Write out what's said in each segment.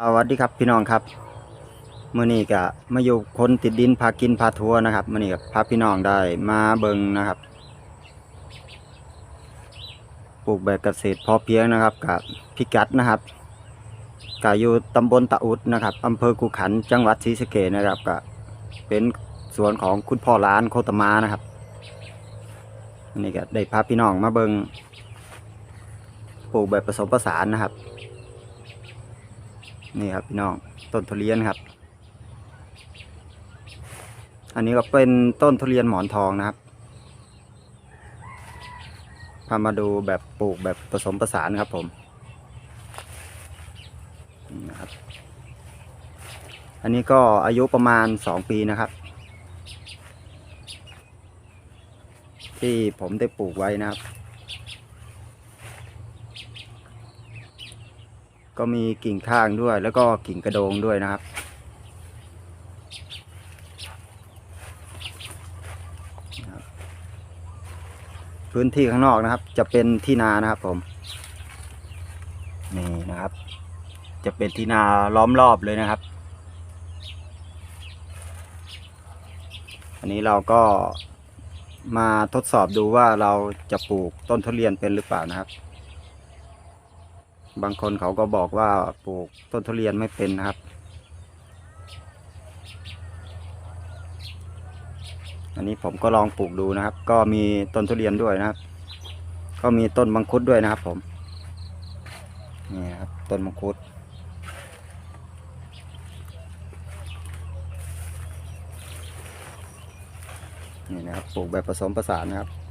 สวัสดีครับพี่น้องครับมื่อนี้ก็มาอยู่คนติดดินพากินพาทัวร์นะครับมื่อนี้ก็พาพี่น้องได้มาเบิงนะครับ ปลูกแบบเกษตรพอเพียงนะครับกับพิกัดนะครับก็อยู่ตำบลตะอุดนะครับอำเภอกุขันจังหวัดศรีสะเกษนะครับก็เป็นสวนของคุณพ่อร้านโคตมานะครับอันนี้ก็ได้พาพี่น้องมาเบิงปลูกแบบผสมผสานนะครับ นี่ครับพี่น้องต้นทุเรียนครับ อันนี้ก็เป็นต้นทุเรียนหมอนทองนะครับพามาดูแบบปลูกแบบผสมผสานครับผมนะครับอันนี้ก็อายุประมาณสองปีนะครับ ที่ผมได้ปลูกไว้นะครับ ก็มีกิ่งข้างด้วย แล้วก็กิ่งกระโดงด้วยนะครับ พื้นที่ข้างนอกนะครับ จะเป็นที่นานะครับผม นี่นะครับ จะเป็นที่นาล้อมรอบเลยนะครับ อันนี้เราก็มาทดสอบดูว่าเราจะปลูกต้นทุเรียนเป็นหรือเปล่านะครับ บางคนเขาก็บอกว่าปลูกต้นทุเรียนไม่เป็นนะครับ อันนี้ผมก็ลองปลูกดูนะครับ ก็มีต้นทุเรียนด้วยนะครับ ก็มีต้นมังคุดด้วยนะครับ ผมนี่ครับต้นมังคุดนี่นะครับปลูกแบบผสมผสานนะครับ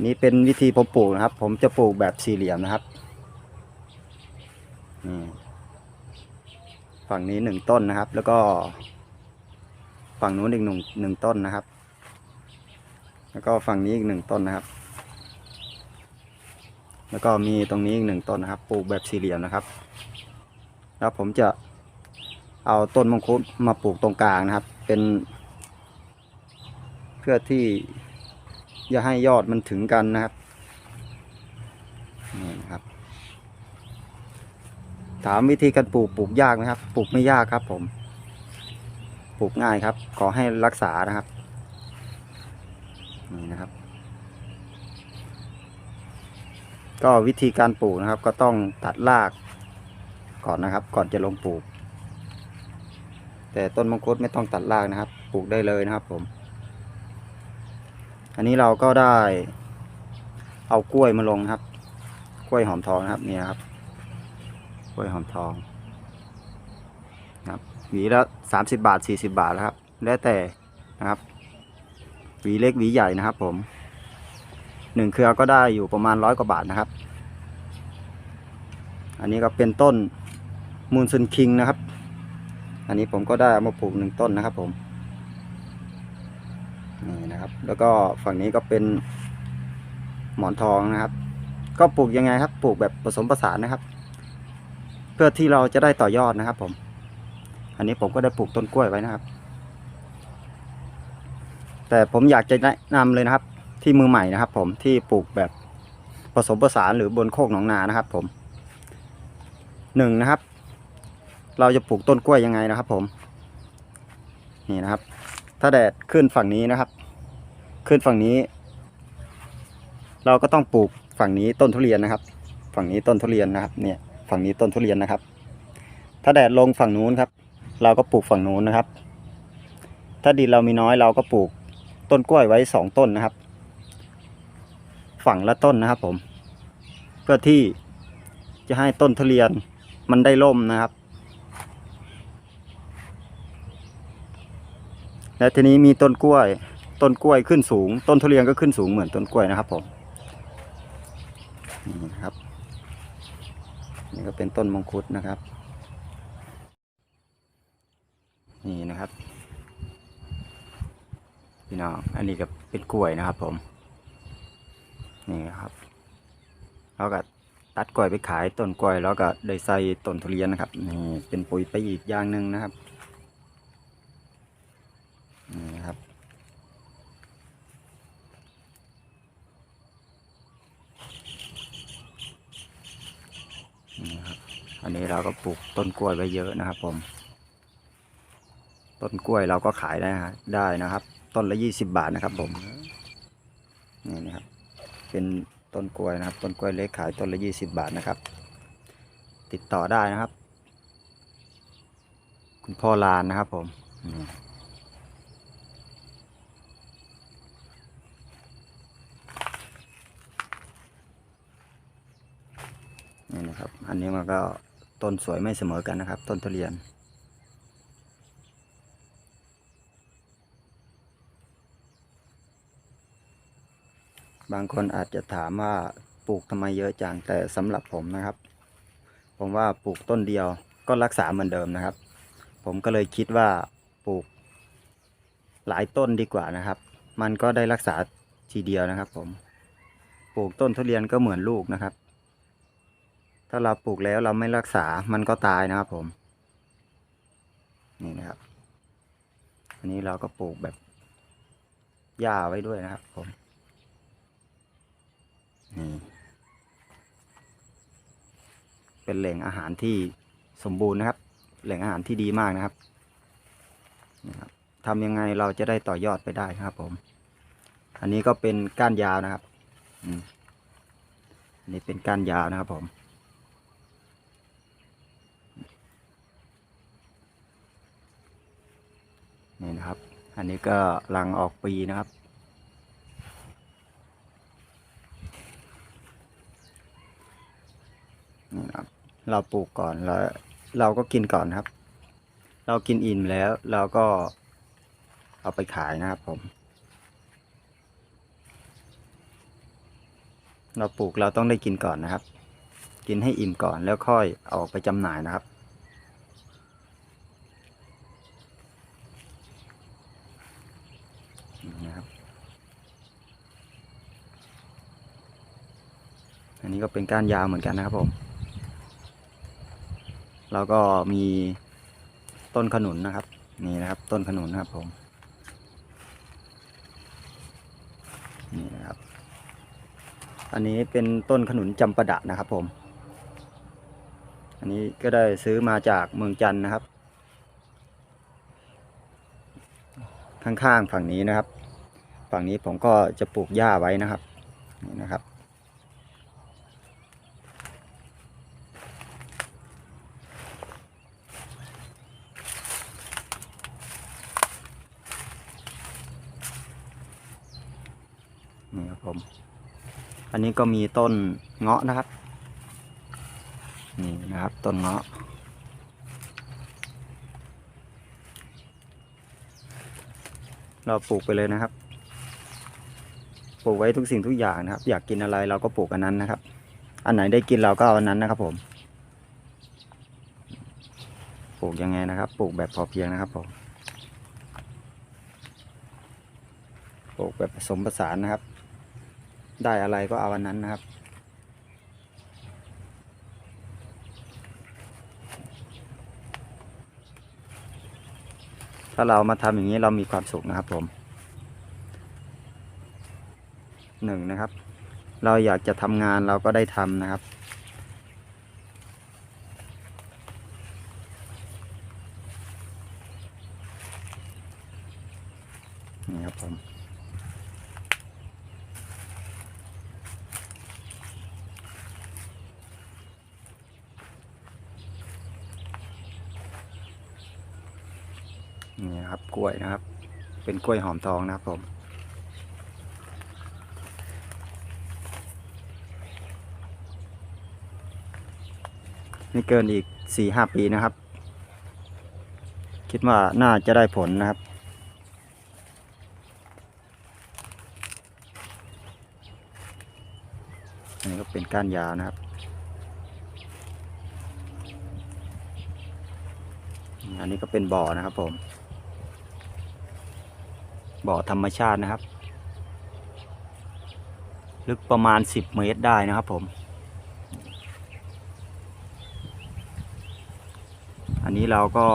นนี้เป็นวิธีผมปลูกนะครับ ผมจะปลูกแบบสี่เหลี่ยมนะครับฝั่งนี้หนึ่งต้นนะครับ แล้วก็ ฝั่งนู้นอีกหนึ่งหนึ่งต้นนะครับ แล้วก็ฝั่งนี้อีกหนึ่งต้นนะครับ แล้วก็มีตรงนี้อีกหนึ่งต้นนะครับ ปลูกแบบสี่เหลี่ยมนะครับ แล้วผมจะเอาต้นมังคุดมาปลูกตรงกลางนะครับ เป็น เพื่อที่ อย่าให้ยอดมันถึงกันนะครับนี่นะครับ ถามวิธีการปลูกปลูกยากไหมครับ ปลูกไม่ยากครับ ผม ปลูกง่ายครับ ขอให้รักษานะครับนี่นะครับ ก็วิธีการปลูกนะครับ ก็ต้องตัดรากก่อนนะครับ ก่อนจะลงปลูก แต่ต้นมังคุดไม่ต้องตัดรากนะครับ ปลูกได้เลยนะครับผม อันนี้เราก็ได้เอากล้วยมาลงครับ กล้วยหอมทองครับเนี่ยครับ กล้วยหอมทองครับหวีละสามสิบาทสี่สิบาทแล้วครับ แล้วแต่นะครับ หวีเล็กหวีใหญ่นะครับ ผมหนึ่งเครือก็ได้อยู่ประมาณร้อยกว่าบาทนะครับ อันนี้ก็เป็นต้นมูลซุนคิงนะครับ อันนี้ผมก็ได้เอามาปลูกหนึ่งต้นนะครับผม นี่นะครับ แล้วก็ฝั่งนี้ก็เป็นหมอนทองนะครับ ก็ปลูกยังไงครับ ปลูกแบบผสมผสานนะครับ เพื่อที่เราจะได้ต่อยอดนะครับ ผม อันนี้ผมก็ได้ปลูกต้นกล้วยไว้นะครับ แต่ผมอยากจะแนะนำเลยนะครับ ที่มือใหม่นะครับ ผมที่ปลูกแบบผสมผสานหรือบนโคกหนองนานะครับ ผมหนึ่งนะครับ เราจะปลูกต้นกล้วยยังไงนะครับ ผม นี่นะครับ ถ้าแดดขึ้นฝั่งนี้นะครับ ขึ้นฝั่งนี้ เราก็ต้องปลูกฝั่งนี้ต้นทุเรียนนะครับ ฝั่งนี้ต้นทุเรียนนะครับ เนี่ย ฝั่งนี้ต้นทุเรียนนะครับ ถ้าแดดลงฝั่งนู้นครับ เราก็ปลูกฝั่งนู้นนะครับ ถ้าดินเรามีน้อยเราก็ปลูกต้นกล้วยไว้สองต้นนะครับ ฝั่งละต้นนะครับผม เพื่อที่จะให้ต้นทุเรียนมันได้ร่มนะครับ และทีนี้มีต้นกล้วย ต้นกล้วยขึ้นสูง ต้นทุเรียนก็ขึ้นสูงเหมือนต้นกล้วยนะครับผมนี่นะครับนี่ก็เป็นต้นมงคุดนะครับ นี่นะครับพี่น้องอันนี้ก็เป็นกล้วยนะครับ ผม นี่ครับเราก็ตัดกล้วยไปขายต้นกล้วยแล้วก็ได้ใส่ต้นทุเรียนนะครับนี่เป็นปุ๋ยไปอีกอย่างหนึ่งนะครับ นี่ครับันนี้เราก็ปลูกต้นกล้วยไว้เยอะนะครับ ผม ต้นกล้วยเราก็ขายได้ได้นะครับ ต้นละยี่สิบบาทนะครับ ผมนี่นะครับ เป็นต้นกล้วยนะครับ ต้นกล้วยเล็กขายต้นละยี่สิบบาทนะครับ ติดต่อได้นะครับ คุณพ่อลานนะครับ ผมนี่นะครับ อันนี้มันก็ ต้นสวยไม่เสมอกันนะครับ ต้นทุเรียน บางคนอาจจะถามว่าปลูกทำไมเยอะจังแต่สำหรับผมนะครับ ผมว่าปลูกต้นเดียวก็รักษาเหมือนเดิมนะครับ ผมก็เลยคิดว่าปลูกหลายต้นดีกว่านะครับ มันก็ได้รักษาทีเดียวนะครับผม ปลูกต้นทุเรียนก็เหมือนลูกนะครับ ถ้าเราปลูกแล้วเราไม่รักษา มันก็ตายนะครับผม นี่นะครับ อันนี้เราก็ปลูกแบบหญ้าไว้ด้วยนะครับผม นี่ เป็นแหล่งอาหารที่สมบูรณ์นะครับ แหล่งอาหารที่ดีมากนะครับนะครับทำยังไงเราจะได้ต่อยอดไปได้นะครับผม อันนี้ก็เป็นก้านยาวนะครับ อืมนนี้เป็นก้านยาวนะครับผม นี่นะครับ อันนี้ก็รังออกปีนะครับ นี่ครับ เราปลูกก่อนแล้ว เราก็กินก่อนครับ เรากินอิ่มแล้วเราก็เอาไปขายนะครับผม เราปลูกเราต้องได้กินก่อนนะครับ กินให้อิ่มก่อนแล้วค่อยเอาออกไปจำหน่ายนะครับ นี่นะครับ อั นนี้ก็เป็นก้านยาวเหมือนกันนะครับผม แล้วก็มีต้นขนุนนะครับ นี่นะครับ ต้นขนุนนะครับผมนี่นะครับ อันนี้เป็นต้นขนุนจำปาดะนะครับผม อันนี้ก็ได้ซื้อมาจากเมืองจันนะครับ ข้างๆฝั่งนี้นะครับ ฝั่งนี้ผมก็จะปลูกหญ้าไว้นะครับ นี่นะครับ นี่ครับผม อันนี้ก็มีต้นเงาะนะครับ นี่นะครับต้นเงาะ เราปลูกไปเลยนะครับ ปลูกไว้ทุกสิ่งทุกอย่างนะครับ อยากกินอะไรเราก็ปลูกอันนั้นนะครับ อันไหนได้กินเราก็เอาอันนั้นนะครับผม ปลูกยังไงนะครับ ปลูกแบบพอเพียงนะครับผมปลูกแบบผสมผสานนะครับ ได้อะไรก็เอาวันนั้นนะครับ ถ้าเรามาทำอย่างนี้เรามีความสุขนะครับผมหนึ่งนะครับ เราอยากจะทำงานเราก็ได้ทำนะครับ นี่ครับผม นี่นะครับกล้วยนะครับ เป็นกล้วยหอมทองนะครับผมนี่เกินอีกสี่ห้าปีนะครับ คิดว่าน่าจะได้ผลนะครับ อันนี้ก็เป็นก้านยาวนะครับ อันนี้ก็เป็นบ่อนะครับผม บ่อธรรมชาตินะครับ ลึกประมาณ 10 เมตรได้นะครับผม อันนี้เราก็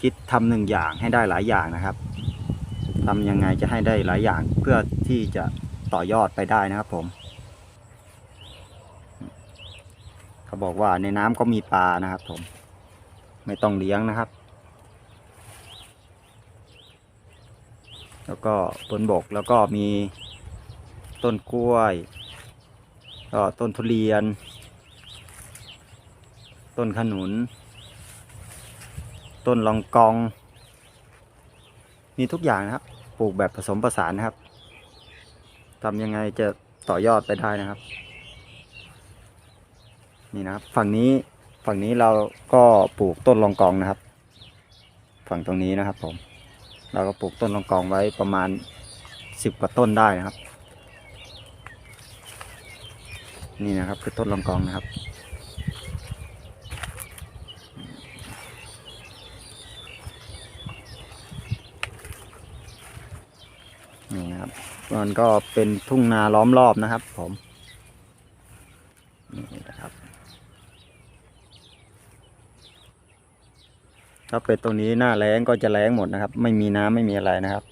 คิดทำหนึ่งอย่างให้ได้หลายอย่างนะครับทำยังไงจะให้ได้หลายอย่างเพื่อที่จะต่อยอดไปได้นะครับผมเขาบอกว่าในน้ำก็มีปลานะครับผม ไม่ต้องเลี้ยงนะครับ แล้วก็บนบกแล้วก็มีต้นกล้วยก็ต้นทุเรียน ต้นขนุน ต้นลองกอง มีทุกอย่างนะครับ ปลูกแบบผสมผสานนะครับทำยังไงจะต่อยอดไปได้นะครับ นี่นะครับ ฝั่งนี้ฝั่งนี้เราก็ปลูกต้นลองกองนะครับ ฝั่งตรงนี้นะครับผม เราก็ปลูกต้นลองกองไว้ประมาณสิบกว่าต้นได้นะครับ นี่นะครับคือต้นลองกองนะครับ นี่นะครับมันก็เป็นทุ่งนาล้อมรอบนะครับ ผมนี่นะครับ ถ้าเป็นตรงนี้หน้าแล้งก็จะแล้งหมดนะครับ ไม่มีน้ำไม่มีอะไรนะครับ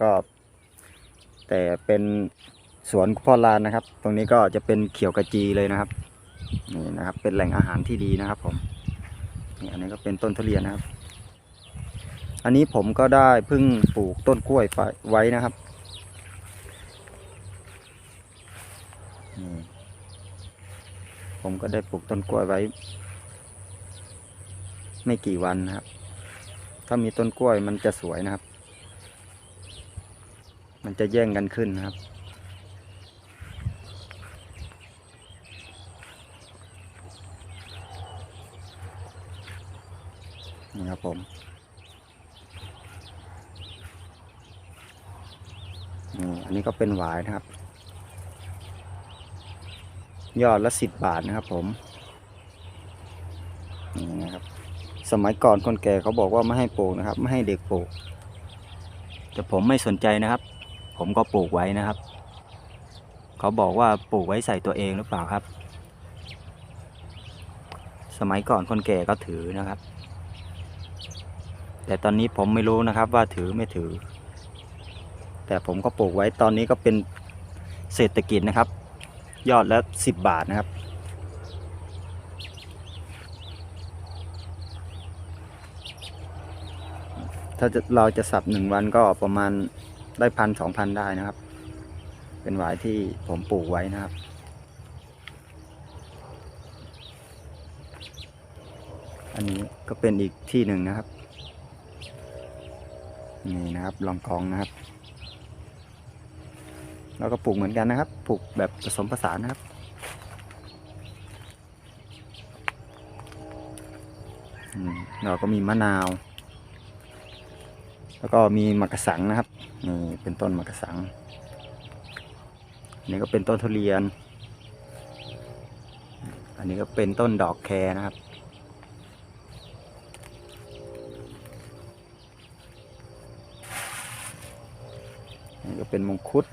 ก็ แต่เป็นสวนพ่อลานนะครับ ตรงนี้ก็จะเป็นเขียวกระจีเลยนะครับนี่นะครับ เป็นแหล่งอาหารที่ดีนะครับผมนี่อันนี้ก็เป็นต้นทุเรียนนะครับ อันนี้ผมก็ได้เพิ่งปลูกต้นกล้วยไว้นะครับผมก็ได้ปลูกต้นกล้วยไว้ ไม่กี่วันนะครับ ถ้ามีต้นกล้วยมันจะสวยนะครับ มันจะแย่งกันขึ้นนะครับ นี่ครับผมอันนี้ก็เป็นหวายนะครับ ยอดละสิบบาทนะครับผม นี่นะครับ สมัยก่อนคนแก่เขาบอกว่าไม่ให้ปลูกนะครับ ไม่ให้เด็กปลูก แต่ผมไม่สนใจนะครับ ผมก็ปลูกไว้นะครับ เขาบอกว่าปลูกไว้ใส่ตัวเองหรือเปล่าครับ สมัยก่อนคนแก่ก็ถือนะครับ แต่ตอนนี้ผมไม่รู้นะครับว่าถือไม่ถือ แต่ผมก็ปลูกไว้ตอนนี้ก็เป็นเศรษฐกิจนะครับ ยอดละสิบบาทนะครับ ถ้าเราจะสับหนึ่งวันก็ประมาณได้พันสองพันได้นะครับ เป็นหวายที่ผมปลูกไว้นะครับ อันนี้ก็เป็นอีกที่หนึ่งนะครับ นี่นะครับลองกองนะครับ แล้วก็ปลูกเหมือนกันนะครับ ปลูกแบบผสมผสานนะครับเราก็มีมะนาว แล้วก็มีมะกะสังนะครับนี่เป็นต้นมะกะสังอันนี้ก็เป็นต้นทุเรียน อันนี้ก็เป็นต้นดอกแครนะครับนี่ก็เป็นมงคุด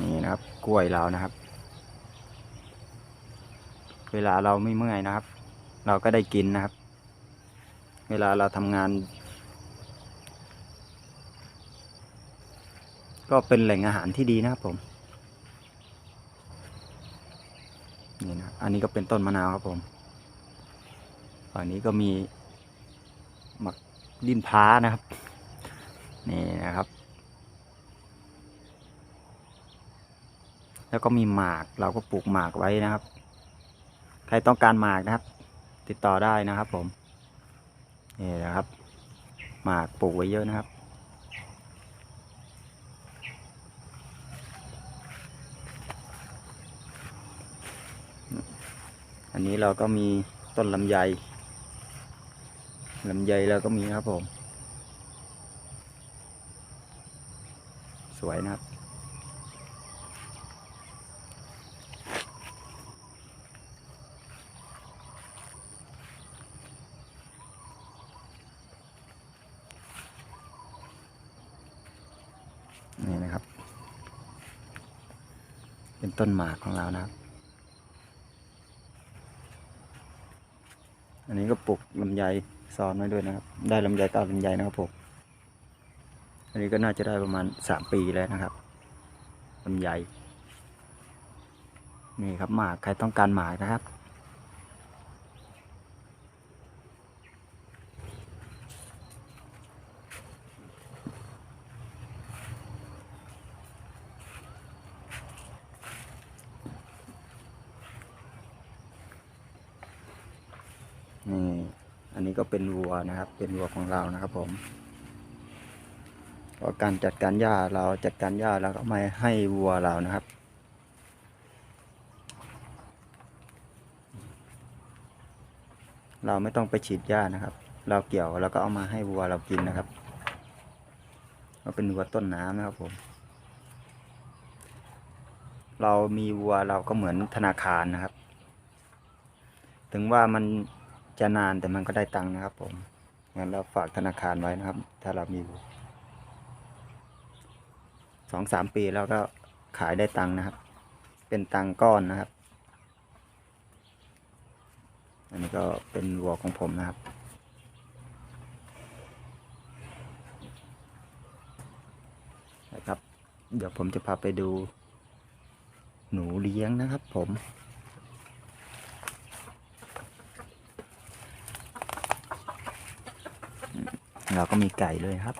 นี่นะครับกล้วยเรานะครับ เวลาเราไม่เมื่อยนะครับ เราก็ได้กินนะครับ เวลาเราทำงาน ก็เป็นแหล่งอาหารที่ดีนะครับผมนี่นะอันนี้ก็เป็นต้นมะนาวครับผมฝั่งนี้ก็มีหมักดินพ้านะครับ นี่นะครับ แล้วก็มีหมากเราก็ปลูกหมากไว้นะครับ ใครต้องการหมากนะครับ ติดต่อได้นะครับผม นี่นะครับ หมากปลูกไว้เยอะนะครับ อันนี้เราก็มีต้นลำไยลำไยเราก็มีครับผม สวยนะครับ นี่นะครับ เป็นต้นหมากของเรานะครับ อันนี้ก็ปลูกลำไยซ้อนไว้ด้วยนะครับ ได้ลำไยตาลำไยนะครับผมอันนี้ก็น่าจะได้ประมาณสามปีแล้วนะครับลำไยนี่ครับหมากใครต้องการหมากนะครับ นี่ อันนี้ก็ เป็นวัวนะครับ เป็นวัวของเรานะครับ ผมก็การจัดการหญ้าเราจัดการหญ้าเราก็ไม่ให้วัวเรานะครับเราไม่ต้องไปฉีดหญ้านะครับ เราเกี่ยวแล้วก็เอามาให้วัวเรากินนะครับก็เป็นวัวต้นน้ำนะครับผม เรามีวัวเราก็เหมือนธนาคารนะครับ ถึงว่ามัน จะนานแต่มันก็ได้ตังค์นะครับ ผมงั้นเราฝากธนาคารไว้นะครับ ถ้าเรามีวัวสองสามปีแล้วก็ขายได้ตังค์นะครับ เป็นตังค์ก้อนนะครับ อันนี้ก็เป็นวัวของผมนะครับนะครับ เดี๋ยวผมจะพาไปดูหนูเลี้ยงนะครับผม เราก็มีไก่เลยครับ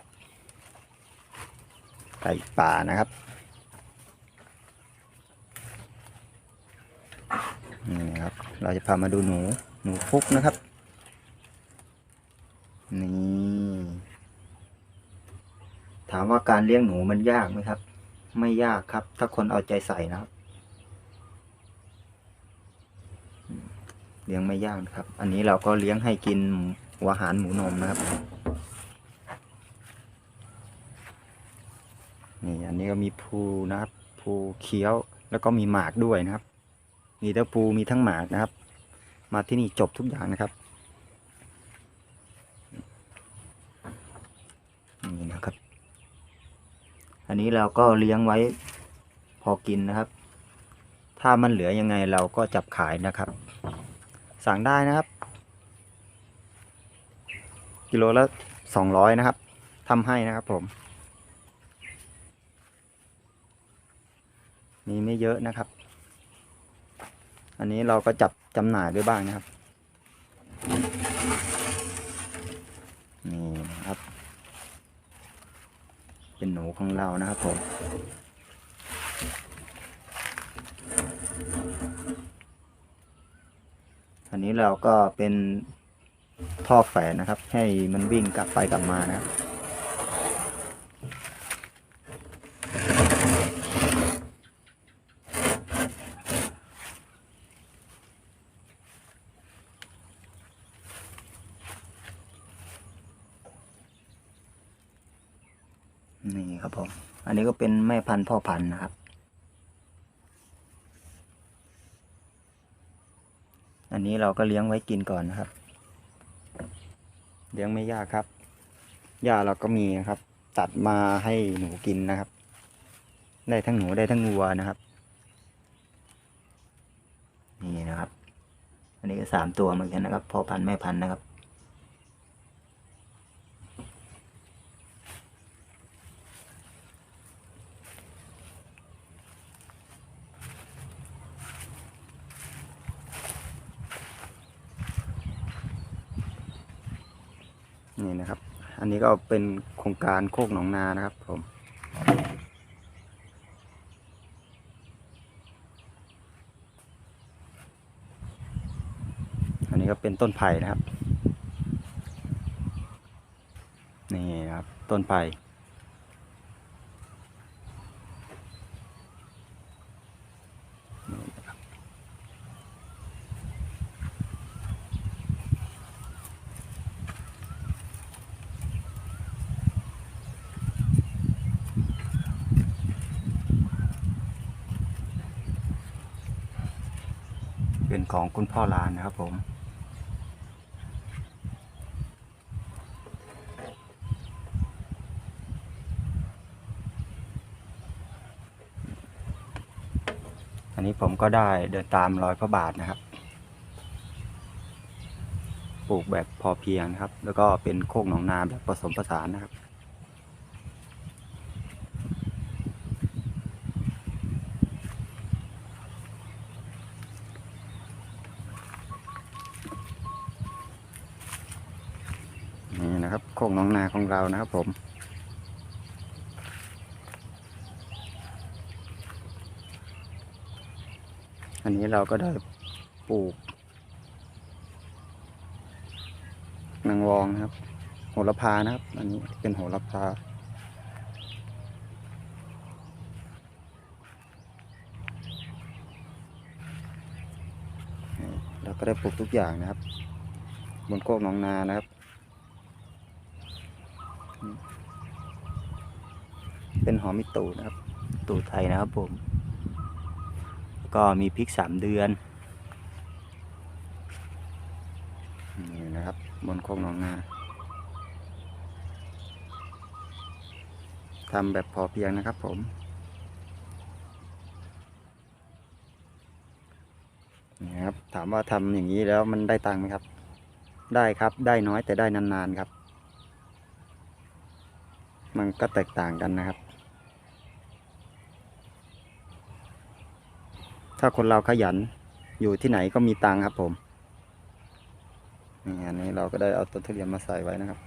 ไก่ป่านะครับนี่ครับเราจะพามาดูหนูหนูพุกนะครับนี่ถามว่าการเลี้ยงหนูมันยากไหมครับ ไม่ยากครับ ถ้าคนเอาใจใส่นะครับเลี้ยงไม่ยากครับ อันนี้เราก็เลี้ยงให้กินหัวอาหารหมูนมนะครับ นี้ก็มีภูนะครับ ภูเคี้ยวแล้วก็มีหมากด้วยนะครับ มีทั้งภูมีทั้งหมากนะครับ มาที่นี่จบทุกอย่างนะครับนี่นะครับ อันนี้เราก็เลี้ยงไว้พอกินนะครับ ถ้ามันเหลือยังไงเราก็จับขายนะครับ สั่งได้นะครับ กิโลละสองร้อยนะครับทำให้นะครับผม มีไม่เยอะนะครับ อันนี้เราก็จับจำหน่ายด้วยบ้างนะครับ นี่นะครับ เป็นหนูของเรานะครับผมอันนี้เราก็เป็นท่อแฝนนะครับ ให้มันวิ่งกลับไปกลับมานะครับ นี่ครับผม อั นี้ก็เป็นแม่พันธุ์พ่อพันธุ์นะครับ อันนี้เราก็เลี้ยงไว้กินก่อนนะครับ เลี้ยงไม่ยากครับ หญ้าเราก็มีนะครับ ตัดมาให้หนูกินนะครับ ได้ทั้งหนูได้ทั้งวัวนะครับ นี่นะครับ อันนี้ก็สามตัวเหมือนกันนะครับ พ่อพันธุ์แม่พันธุ์นะครับ นี่นะครับ อันนี้ก็เป็นโครงการโคกหนองนานะครับผมอันนี้ก็เป็นต้นไผ่นะครับ นี่ครับ ต้นไผ่ นี่นะครับเป็น ของคุณพ่อลานนะครับผม อันนี้ผมก็ได้เดินตามรอยพระบาทนะครับ ปลูกแบบพอเพียงนะครับ แล้วก็เป็นโคกหนองนาแบบผสมผสานนะครับ น นะครับโคกหน้องนาของเรานะครับผม อันนี้เราก็ได้ปลูกนางวองนะครับ โหระพานะครับ อันนี้เป็นโหระพาเราก็ได้ปลูกทุกอย่างนะครับ บนโคกหนองนานะครับ เป็นหอมมิตูนะครับ ตูไทยนะครับผม ก็มีพริกสามเดือน นี่นะครับ บนโคกหนองนาทำแบบพอเพียงนะครับผม นี่ครับ ถามว่าทำอย่างนี้แล้วมันได้ตังค์ไหมครับ ได้ครับ ได้น้อยแต่ได้นานๆครับ มันก็แตกต่างกันนะครับ ถ้าคนเราขยันอยู่ที่ไหนก็มีตังครับผมนี่อันนี้เราก็ได้เอาต้นทุเรียนมาใส่ไว้นะครับ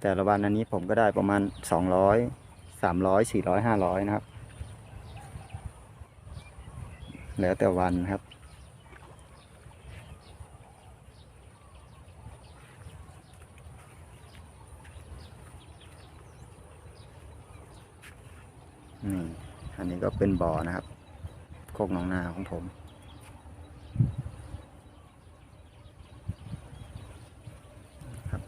แต่ละวันอันนี้ผมก็ได้ประมาณสองร้อยสามร้อยสี่ร้อยห้าร้อยนะครับ แล้วแต่วันครับ นี่อันนี้ก็เป็นบ่อนะครับ โคกหนองนาของผม ครับ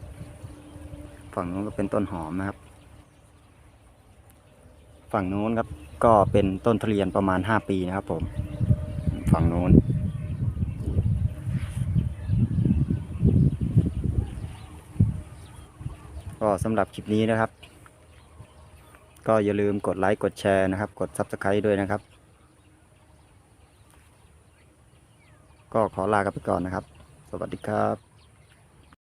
ฝั่งนู้นก็เป็นต้นหอมนะครับ ฝั่งนู้นครับก็เป็นต้นทุเรียนประมาณห้าปีนะครับผม ฝั่งนู้นก็สำหรับคลิปนี้นะครับ ก็อย่าลืมกดไลค์กดแชร์นะครับ กด Subscribe ด้วยนะครับ ก็ขอลากันไปก่อนนะครับ สวัสดีครับ